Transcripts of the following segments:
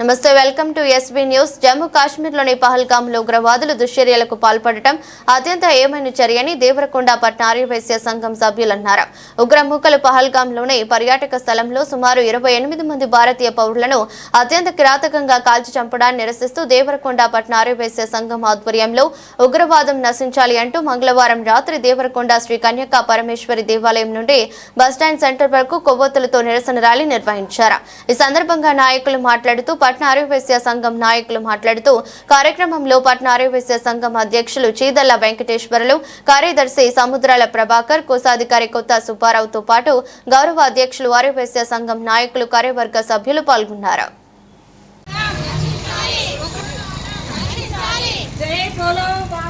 నమస్తే welcome to SB news. Jammu కాశ్మీర్లోని పహల్గామ్లో ఉగ్రవాదులు దుశ్చర్యలకు పాల్పడటం అత్యంత ఏమైన చర్యని దేవరకొండ పట్న ఆర్యవైశ్య సంఘం సభ్యులన్నారు. ఉగ్రమూకలు పహల్గామ్లోని పర్యాటక స్థలంలో సుమారు ఇరవై ఎనిమిది మంది భారతీయ పౌరులను అత్యంత కిరాతకంగా కాల్చి చంపడాన్ని నిరసిస్తూ దేవరకొండ పట్న ఆర్యవైశ్య సంఘం ఆధ్వర్యంలో ఉగ్రవాదం నశించాలి అంటూ మంగళవారం రాత్రి దేవరకొండ శ్రీ కన్యకా పరమేశ్వరి దేవాలయం నుండి బస్టాండ్ సెంటర్ వరకు కొవ్వొత్తులతో నిరసన ర్యాలీ నిర్వహించారు. ఈ సందర్భంగా నాయకులు మాట్లాడుతూ పట్న ఆర్యవైశ్య సంఘం నాయకులు మాట్లాడుతూ కార్యక్రమంలో పట్న ఆర్యవైశ్య సంఘం అధ్యక్షులు చీదల్ల వెంకటేశ్వరులు కార్యదర్శి సముద్రాల ప్రభాకర్ కోశాధికారి కొత్త సుబ్బారావుతో పాటు గౌరవ అధ్యక్షులు ఆర్యవైశ్య సంఘం నాయకులు కార్యవర్గ సభ్యులు పాల్గొన్నారు. जय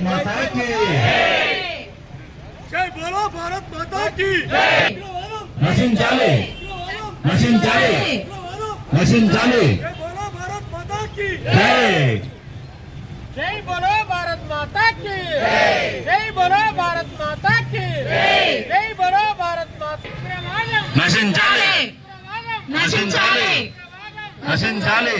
भारत माता की जय बोलो भारत माता की। मशीन चाले। मशीन चाले। मशीन चाले। जय बोलो भारत माता की। जय। जय बोलो भारत माता की। जय बोलो भारत माता की। जय बोलो भारत माता मशीन चाले। मशीन चाले। मशीन चाले।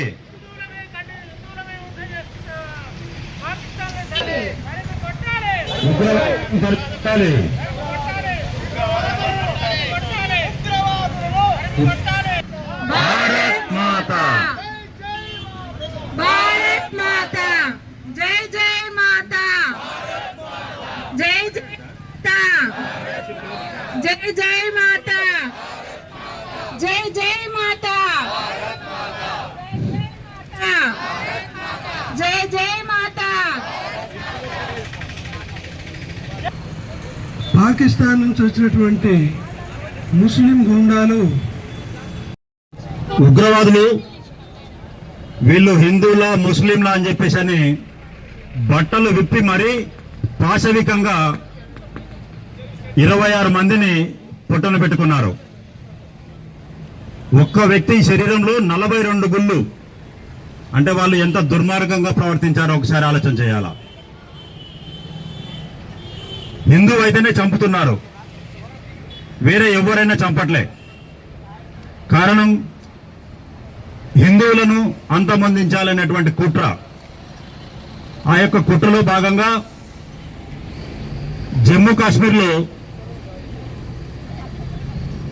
माता। जय जय जय जय పాకిస్తాన్ నుంచి వచ్చినటువంటి ముస్లిం గుండాలు ఉగ్రవాదులు వీళ్ళు హిందువుల ముస్లింలా అని చెప్పేసి అని బట్టలు విప్పి మరీ పాశవికంగా ఇరవై ఆరు మందిని పుట్టన పెట్టుకున్నారు. ఒక్క వ్యక్తి శరీరంలో నలభై రెండు గుళ్ళు. అంటే వాళ్ళు ఎంత దుర్మార్గంగా ప్రవర్తించారో ఒకసారి ఆలోచన చేయాలా? హిందువు అయితేనే చంపుతున్నారు. వేరే ఎవరైనా చంపట్లే. కారణం హిందువులను అంతమొందించాలనేటువంటి కుట్ర. ఆ యొక్క కుట్రలో భాగంగా జమ్మూ కాశ్మీర్లో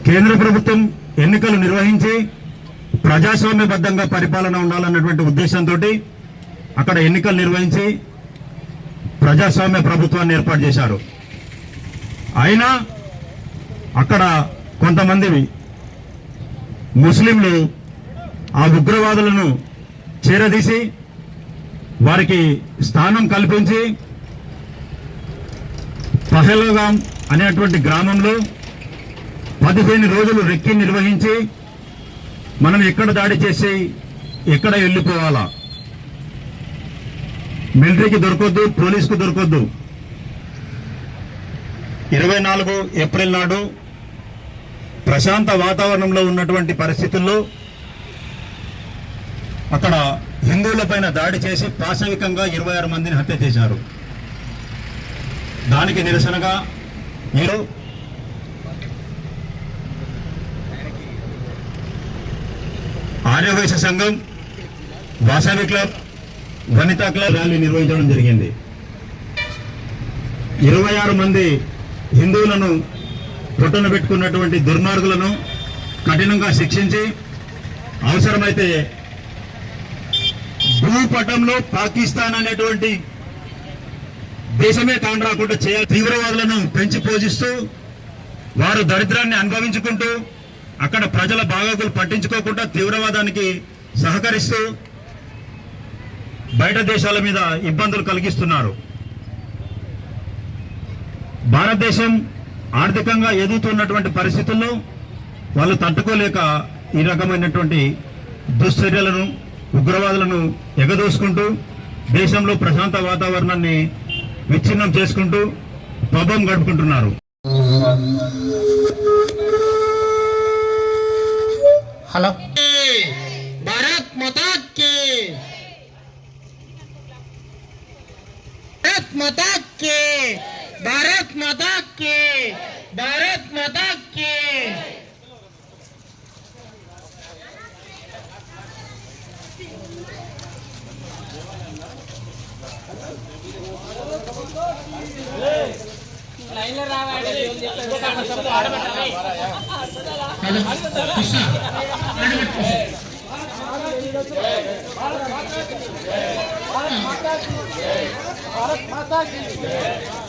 కేంద్ర ప్రభుత్వం ఎన్నికలు నిర్వహించి ప్రజాస్వామ్యబద్ధంగా పరిపాలన ఉండాలన్నటువంటి ఉద్దేశంతో అక్కడ ఎన్నికలు నిర్వహించి ప్రజాస్వామ్య ప్రభుత్వాన్ని ఏర్పాటు చేశారు. అయినా అక్కడ కొంతమంది ముస్లింలు ఆ ఉగ్రవాదులను చేరదీసి వారికి స్థానం కల్పించి పహలోగాం అనేటువంటి గ్రామంలో పదిహేను రోజులు రెక్కి నిర్వహించి మనం ఎక్కడ దాడి చేసి ఎక్కడ వెళ్ళిపోవాలా? మిలిటరీకి దొరకొద్దు పోలీసుకు దొరకొద్దు. ఇరవై నాలుగు ఏప్రిల్ నాడు ప్రశాంత వాతావరణంలో ఉన్నటువంటి పరిస్థితుల్లో అక్కడ హిందువులపైన దాడి చేసి పాశవికంగా ఇరవై ఆరు మందిని హత్య చేశారు. దానికి నిరసనగా మీరు ఆర్యవైశ్య సంఘం Vasavi club Vanitha club rally నిర్వహించడం జరిగింది. ఇరవై ఆరు మంది హిందువులను పుట్టున పెట్టుకున్నటువంటి దుర్మార్గులను కఠినంగా శిక్షించి అవసరమైతే భూపటంలో పాకిస్తాన్ అనేటువంటి దేశమే కాని రాకుండా తీవ్రవాదులను పెంచి పోషిస్తూ వారు దరిద్రాన్ని అనుభవించుకుంటూ అక్కడ ప్రజల బాగోగులు పట్టించుకోకుండా తీవ్రవాదానికి సహకరిస్తూ బయట దేశాల మీద ఇబ్బందులు కలిగిస్తున్నారు. భారతదేశం ఆర్థికంగా ఎదుగుతున్నటువంటి పరిస్థితుల్లో వాళ్ళు తట్టుకోలేక ఈ రకమైనటువంటి దుశ్చర్యలను ఉగ్రవాదులను ఎగదోసుకుంటూ దేశంలో ప్రశాంత వాతావరణాన్ని విచ్ఛిన్నం చేసుకుంటూ పబ్బం గడుపుకుంటున్నారు. హలో. భారత్ మాతా కి భారత్ మాతా కి భారత్ మాతా కి భారత్ మాతా కి भारत माता की